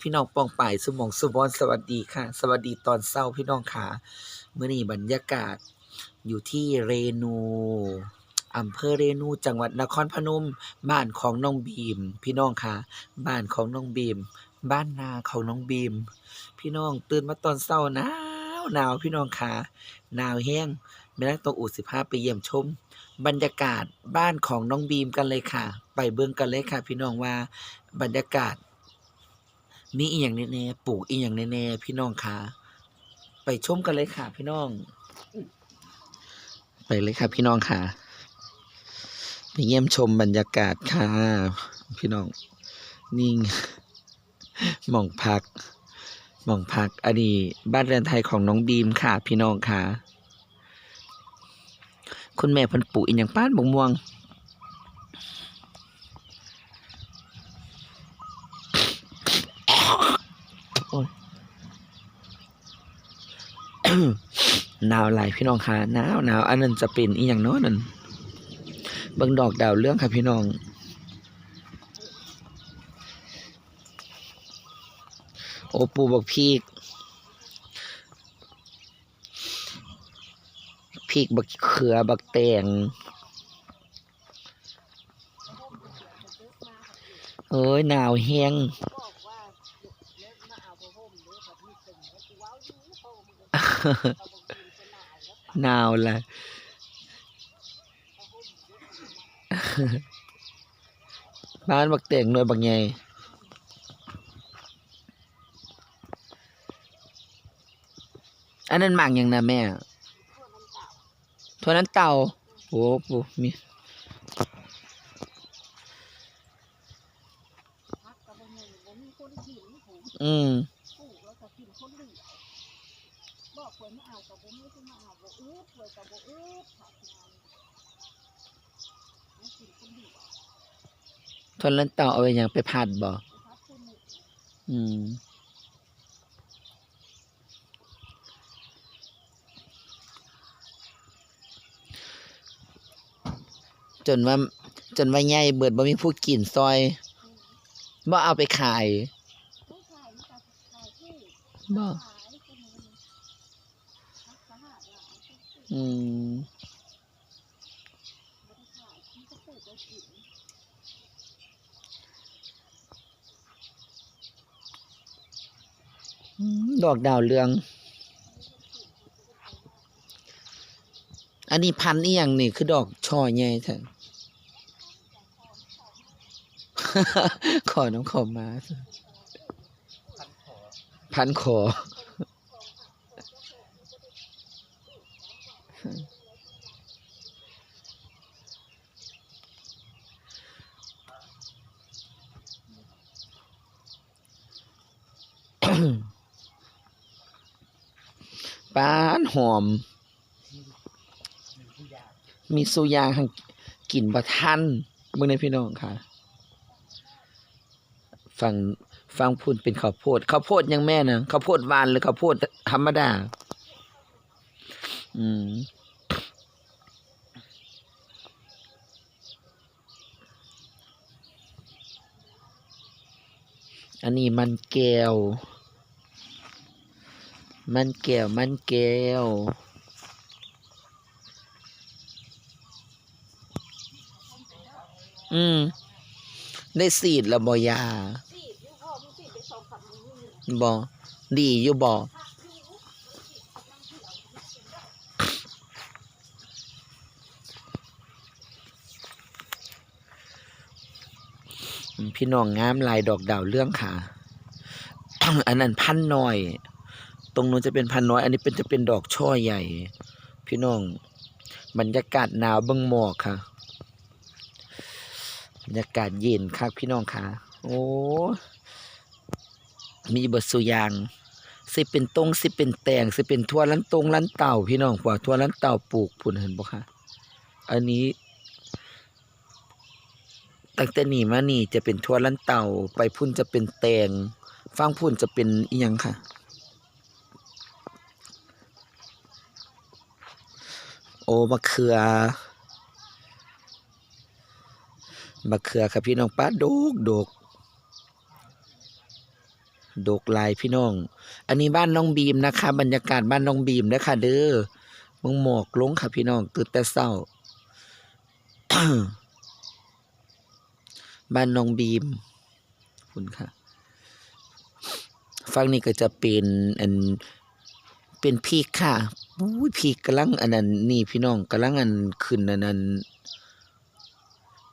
พี่น้องปองป่ายสมองสุบอนสวัสดีค่ะ สวัสดีตอนเศร้าพี่น้องค่ะเมื่อนี้บรรยากาศอยู่ที่เรนูอำเภอเรนูจังหวัดนครพนม บ้านของน้องบีม พี่น้องค่ะ บ้านของน้องบีม บ้านนาของน้องบีม พี่น้องตื่นมาตอนเศร้าหนาวหนาวพี่น้องค่ะหนาวแห้งแม่นักตองอูดสิบห้าไปเยี่ยมชม บรรยากาศบ้านของน้องบีมกันเลยค่ะ ไปเบิ่งกันเลยค่ะ พี่น้องว่าบรรยากาศ มีอีหยังแน่ๆปลูกอีหยังแน่ๆพี่น้องคะไปชมกันเลยค่ะ พี่น้อง ไปเลยค่ะ พี่น้องค่ะ ไปเยี่ยมชมบรรยากาศค่ะ พี่น้อง นิ่งหม่องพักหม่องพักอันนี้บ้านเรือนไทยของน้องบีมค่ะ พี่น้องค่ะ คุณแม่พันปลูกอีหยังป้านบกม่วง โอ้ยหนาวหลายพี่น้องค่ะหนาวหนาวอันนั้นจะเป็นอีหยังเนาะนั่นเบิ่งดอกดาวเรื่องค่ะพี่น้องโอปูบอกพีกพีกบักเขือบักแตงเอ้ยหนาวแห้ง หนาวแหละบ้านบักเต่งหน่วยบักใหญ่อัน นั้นหมากหยังนะแม่ทั่วนั้นเต่าโอ้ปูมีอืมทนลันเต่าเอาไปหยังไปผัดบ่อืม จนว่า จนว่าใหญ่เบิดบ่มีผู้กินซอยบ่เอาไปขายบ่อืม อืมดอกดาวเรือง อันนี้พันนี่ยังนี่คือดอกช่อใหญ่แท้ขอน้องขอมา พันขอ ปานหอม มีสุยางหั้นกลิ่นบะทันเมื่อในพี่น้องค่ะ ฟังฟังพูดเป็นข้าวโพดข้าวโพดยังแม่นะข้าวโพดวานหรือข้าวโพดธรรมดา อืมอันนี้มันแก้ว มันแก้วมันแก้วอืม ได้สีดล้วบอยาบอดีอยู่บอพี่น้องงามลายดอกดาวเรื่องค่ะ อันนั้นพันหน้อย ตรงนู้นจะเป็นพันน้อย อันนี้เป็นจะเป็นดอกช่อใหญ่ พี่น้อง บรรยากาศหนาวเบิ่งหมอกค่ะ บรรยากาศเย็นครับพี่น้องค่ะ โอ้มีเบดสุยาง สิเป็นตรงสิเป็นแตงสิเป็นทั่วลันตรงลันเต่า พี่น้องกว่าทั่วลันเต่าปลูกพุ่นเห็นบ่คะอันนี้ตั้งแต่นี่มานี่จะเป็นทั่วลันเต่า ไปพุ่นจะเป็นแตงฟังพุ่นจะเป็นอีหยังค่ะ โอ้มะเขือมะเขือครับพี่น้องป้าดกดกดกลายพี่น้อง อันนี้บ้านน้องบีมนะคะ บรรยากาศบ้านน้องบีมนะคะเด้อมึงหมอกลงค่ะพี่น้องตื่นแต่เศร้า บ้านน้องบีมคุณค่ะฝั่งนี้ก็จะเป็นอันเป็นพีกค่ะอุ้ยพีกกำลังอันนั้นนี่พี่น้องกำลังอันขึ้นอันนั้น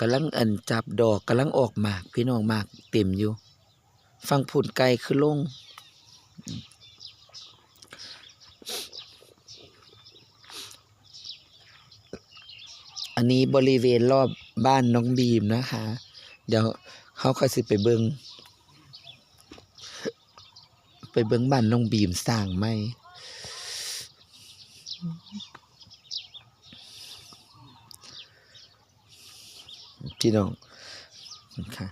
กำลังอันจับดอกกำลังออกหมากพี่น้องหมากเต็มอยู่ ฟังผุนไกลคือลงอันนี้บริเวณรอบบ้านน้องบีมนะคะ เดี๋ยวเขาค่อยสิไปเบิงไปเบิงบ้านน้องบีมสร้างไหม พี่น้องค่ะ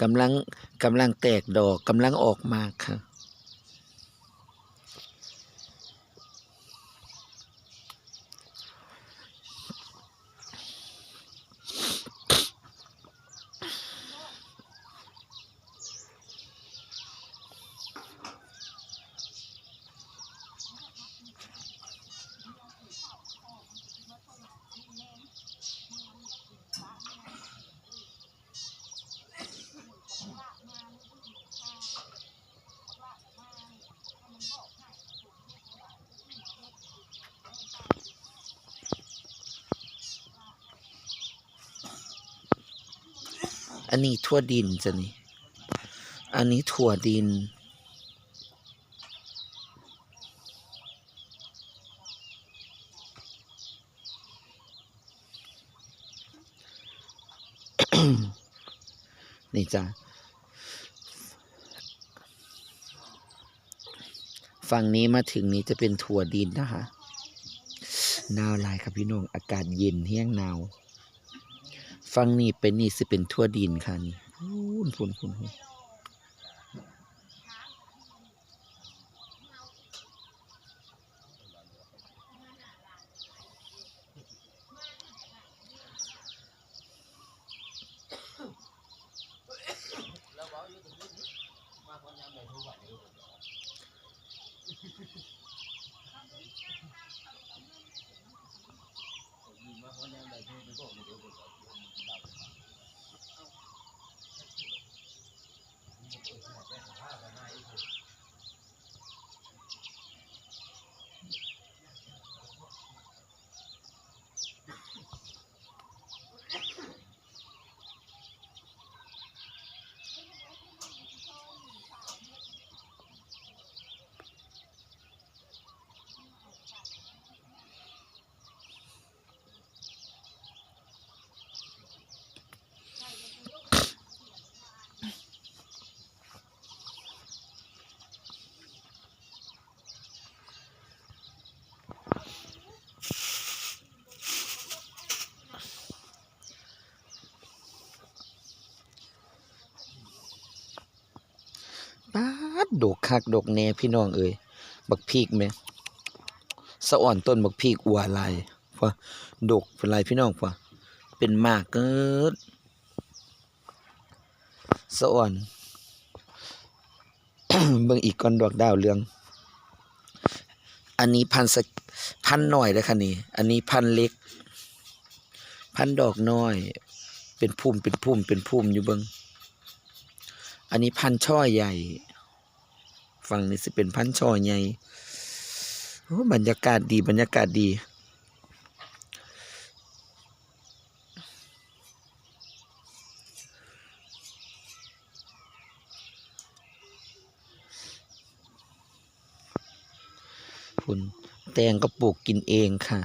กำลังกำลังแตกดอกกำลังออกมาค่ะ อันนี้ทั่วดินจ้ะนี่ อันนี้ถั่วดิน นี่จ้ะฝั่งนี้มาถึงนี้จะเป็นถั่วดินนะคะหนาวลายครับพี่น้อง อากาศเย็นแห้งหนาว ฟังนี่เป็นนี่สิเป็นทั่วดินค่ะนี่พูนพูนพูน ปาดดกคักดกแน่พี่น้องเอ้ยบักพีกไหมสะอ่อนต้นบักพีกอัวลายพอดกเป็นไรพี่น้องพอเป็นมากเกิดสะอ่อนเบิ่งอีกก่อนดอกดาวเรือง อันนี้พันสพันหน่อยเลยค่ะนี่ อันนี้พันเล็ก พันดอกน้อย เป็นพุ่มเป็นพุ่มเป็นพุ่มอยู่เบิงอันนี้พันช่อใหญ่ ฝั่งนี้สิเป็นพันช่อใหญ่โอ้บรรยากาศดีบรรยากาศดี คุณแตงก็ปลูกกินเองค่ะ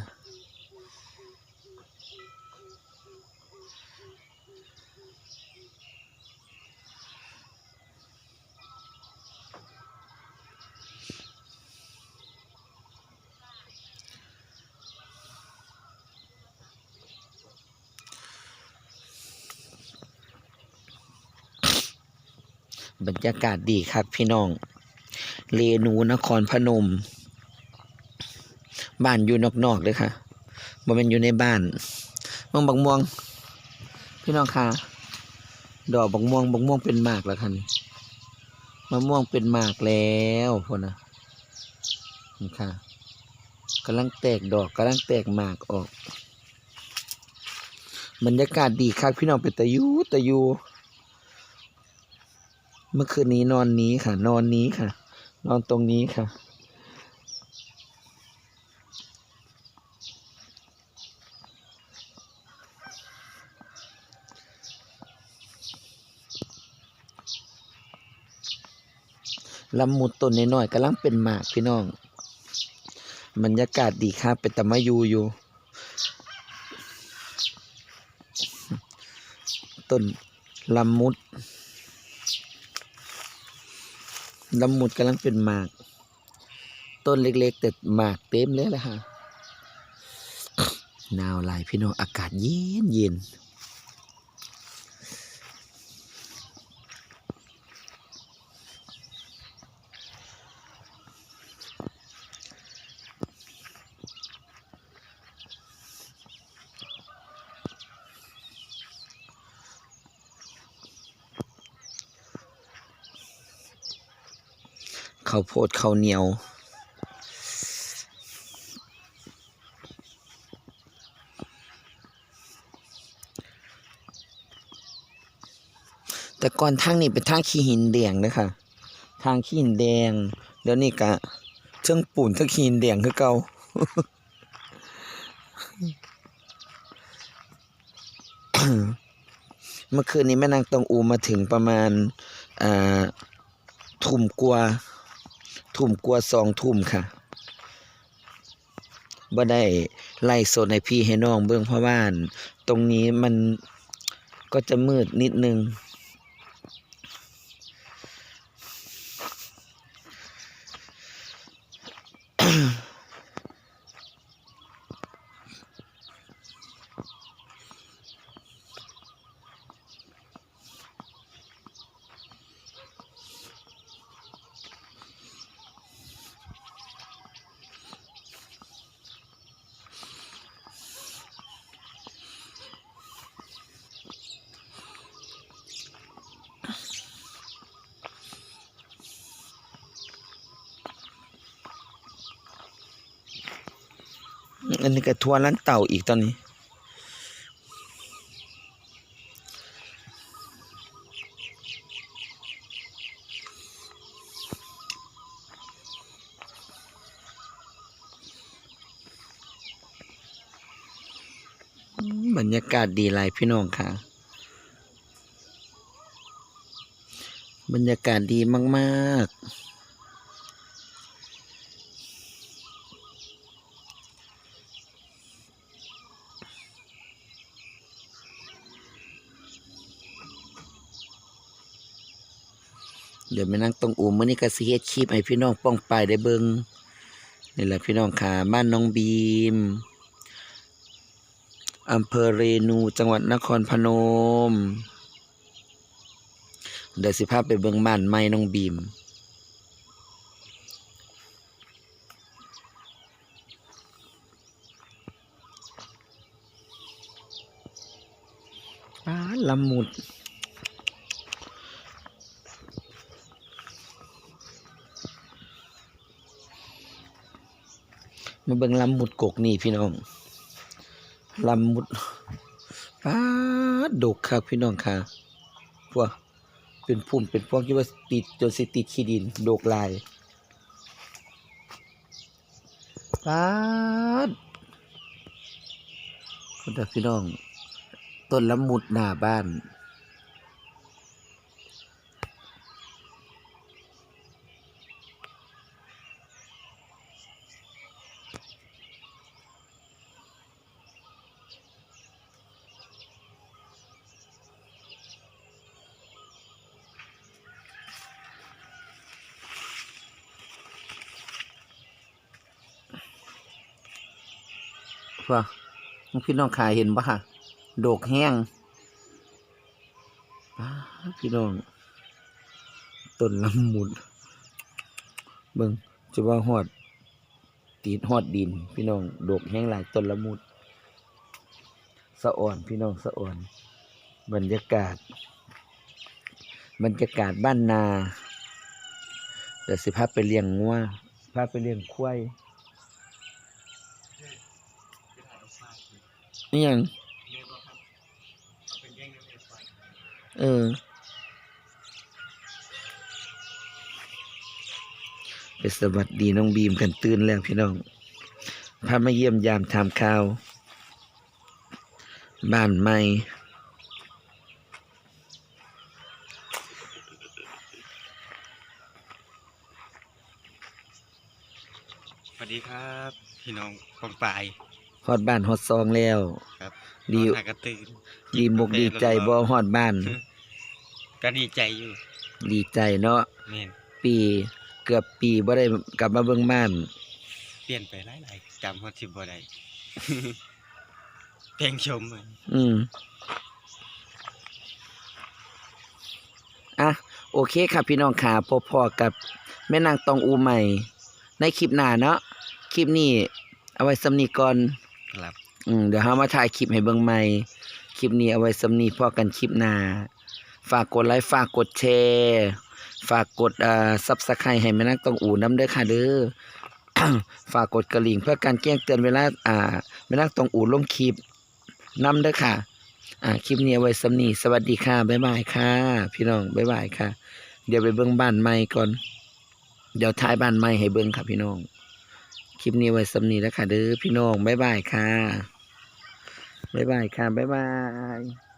บรรยากาศดีครับพี่น้อง เรนูนครพนม บ้านอยู่นอกๆเลยค่ะบ่แมันอยู่ในบ้านมองบักม่วง พี่น้องค่ะ ดอกบักม่วงบักม่วงเป็นมากแล้วค่ะนี่มะม่วงเป็นมากแล้วพนนะนี่ค่ะกำลังแตกดอกกำลังแตกหมากออก บรรยากาศดีครับพี่น้องเป็นตะยูตะยู เมื่อคืนนี้นอนนี้ค่ะ นอนนี้ค่ะ นอนตรงนี้ค่ะ ลำมุดต้นน้อยๆกำลังเป็นหมากพี่น้อง บรรยากาศดีครับเป็นตะมายูอยู่ต้นลำมุด ลำมุดกำลังเป็นหมาก ต้นเล็ก ๆ แต่หมากเต็มเลยแหละฮะหนาวหลายพี่น้องอากาศเย็นเย็น ข้าวโพดข้าวเหนียวแต่ก่อนทางนี้เป็นทางขี้หินแดงนะคะทางขี้หินแดง เดี๋ยวนี้กะเชิงปูนเชิงขี้หินแดงคือเก่าเมื่อคืนนี้แม่นางตองอูมาถึงประมาณอ่าทุ่มกว่า ทุ่มกลัวสองทุ่มค่ะบ่ได้ไล่สดให้พี่ให้น้องเบื้องพราะว่าตรงนี้มันก็จะมืดนิดนึง อันนี้ก็ทัวร์ร้านเต่าอีกตอนนี้ บรรยากาศดีหลายพี่น้องค่ะ บรรยากาศดีมาก ๆ เดี๋ยวไปนั่งตรงอู่มื้อนี้ก็สิเฮ็ดคลิปให้พี่น้องป้องปายได้เบิ่งนี่แหละพี่น้องค่ะบ้านน้องบีมอำเภอเรนูจังหวัดนครพนม เดี๋ยวสิพาพไปเบิ่งบ้านใหม่น้องบีมป้าละมุด มาเบิ่งลำมุดกกนี่พี่น้องลำมุดป้าดดกครับพี่น้องค่ะพวกเป็นพุ่มเป็นพวกที่ว่าติดจนสิติดขี้ดินดกลายป้าดคุณพี่น้อง ต้นละมุดหน้าบ้าน ว่าพี่น้องขายเห็นปะค่ะ โดกแห้งพี่น้องต้นลำมุดเบิ่งจะว่าหอด ตีดหอดดิน พี่น้องโดกแห้งหลายต้นละมุดสะอ่อนพี่น้องสะอ่อน บรรยากาศ บรรยากาศบ้านนาดี๋ยวสิพาไปเลี้ยงงัวพาไปเลี้ยงควาย นี่ยังเออ ไปสวัสดีน้องบีมกันตื่นแล้วพี่น้องพามาเยี่ยมยามทำข่าว บ้านใหม่สวัสดีครับ พี่น้องปองปาย ฮอดบ้านฮอดซองแล้ว ครับ ดี นอนหากระตื่นดีมกดีใจบ่ฮอดบ้าน ก็ดีใจอยู่ดีใจเนาะ แม่นปีเกือบปีบ่ได้กลับมาเบิ่งบ้าน เปลี่ยนไปหลายๆจำฮอดสิบ่ได้ เพลงชมอะอืม อะ โอเคครับพี่น้องขาพบพอกับ แม่นางตองอูใหม่ ในคลิปหน้าเนาะ คลิปนี้ เอาไว้สำนีก่อน ครับ อืมเดี๋ยวเฮามาถ่ายคลิปให้เบิ่งใหม่ คลิปนี้เอาไว้สำนีพอกันคลิปหน้า ฝากกดไลค์ฝากกดแชร์ ฝากกดอ่า Subscribe ให้แม่นางตองอูน้ำเด้อค่ะเด้อ ฝากกดกระลิ่งเพื่อการแจ้งเตือนเวลาอ่าแม่นางตองอูลงคลิปน้ำเด้อค่ะ อ่าคลิปนี้เอาไว้สำนีสวัสดีค่ะบ๊ายบายค่ะ พี่น้องบ๊ายบายค่ะ เดี๋ยวไปเบิ่งบ้านใหม่ก่อน เดี๋ยวท้ายบ้านใหม่ให้เบิ่งค่ะพี่น้อง คลิปนี้ไว้สำนีแล้วค่ะเด้อพี่น้องบ๊ายบายค่ะบ๊ายบายค่ะบ๊ายบาย